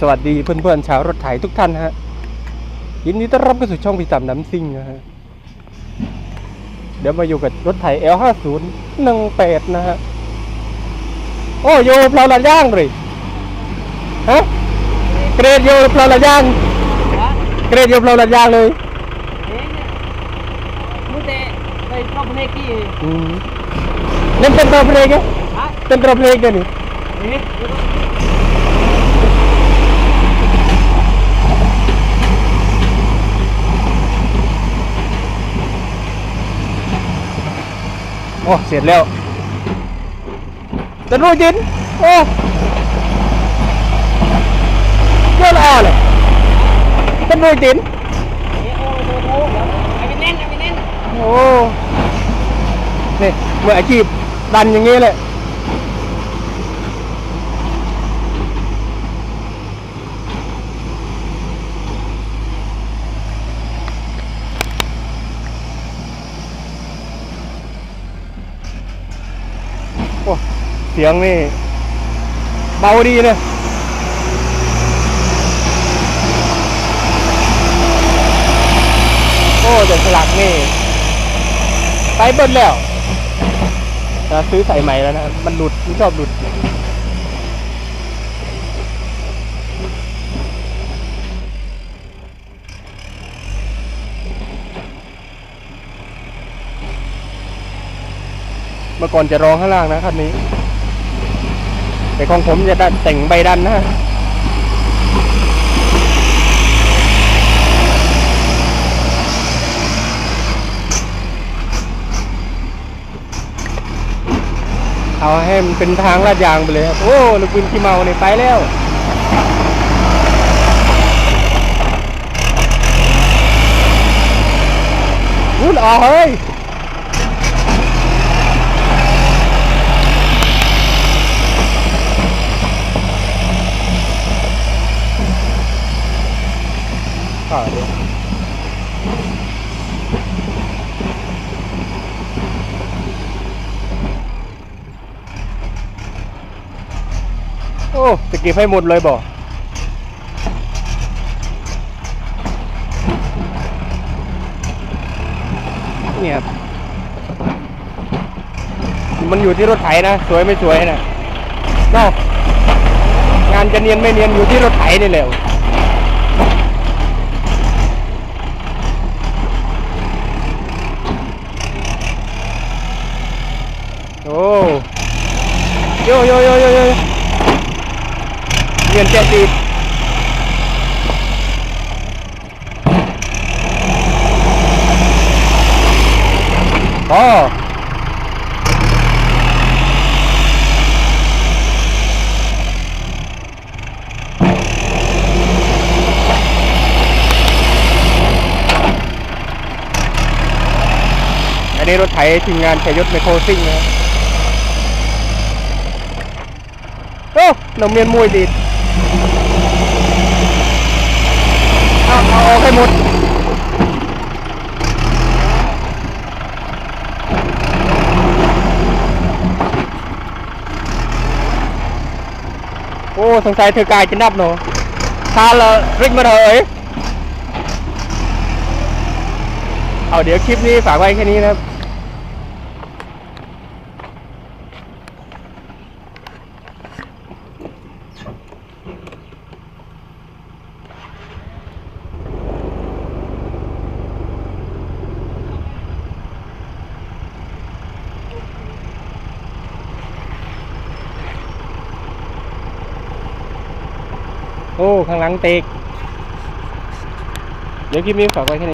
สวัสดีเพื่อนๆชาวรถไถทุกท่านฮะยินดีต้อนรับเข้าสู่ช่องพี่ต่ำน้ำซิ่งนะฮะเดี๋ยวมาอยู่กับรถไถ L50 18 นะฮะ โอ้โยเพลาละย่างเลยฮะเกรดโยเพลาละย่าง Hả? เกรดโยเพลาละย่างเลย Thế nhá. Muốn thế, đây có bên đây kia. อืมนั่นเป็นตัวเพลงไง Hả? เป็นตัวเพลงกันนี่ โอ้ เสร็จแล้วตะรูยิน โอ้เยอะละเลยตะรูยิน โอ้ นี่มืออาชีพดันอย่างงี้เลย เสียงนี่ เบาดีนะโอ้แต่สลักนี่ไปเบิ้ลแล้วจะซื้อใส่ใหม่แล้วนะ มันหลุดมันชอบหลุด เมื่อก่อนจะร้องข้างล่างนะคันนี้ แต่ของผมจะดันแต่งใบดันนะเอาให้มันเป็นทางลาดยางไปเลยครับโอ้ลูกวินขี้เมาเนี่ยไปแล้ววุ่นออกเฮ้ย่อเลยโอ้ จะเก็บให้หมดเลยบ่เนี่ยบมันอยู่ที่รถไถนะ สวยไม่สวยนะนาะงานจะเนียนไม่เนียนอยู่ที่รถไถนี่แหละ โอ้โยโยโยโยโย เรียนเจ็ดตีอ๋ออันนี้รถไถทีมงานชัยยศไมโครซิ่งนะโอ้หนุ่มเมียนมวยดีด เอาออกให้หมดโอ้สงสัยเธอกายจะนับเนาะทาละริกมาเถอะเอ้ยเอาเดี๋ยวคลิปนี้ฝากไว้แค่นี้นะครับ โอ้ ข้างหลังเตก เดี๋ยวคลิปนี้ฝากไว้แค่นี้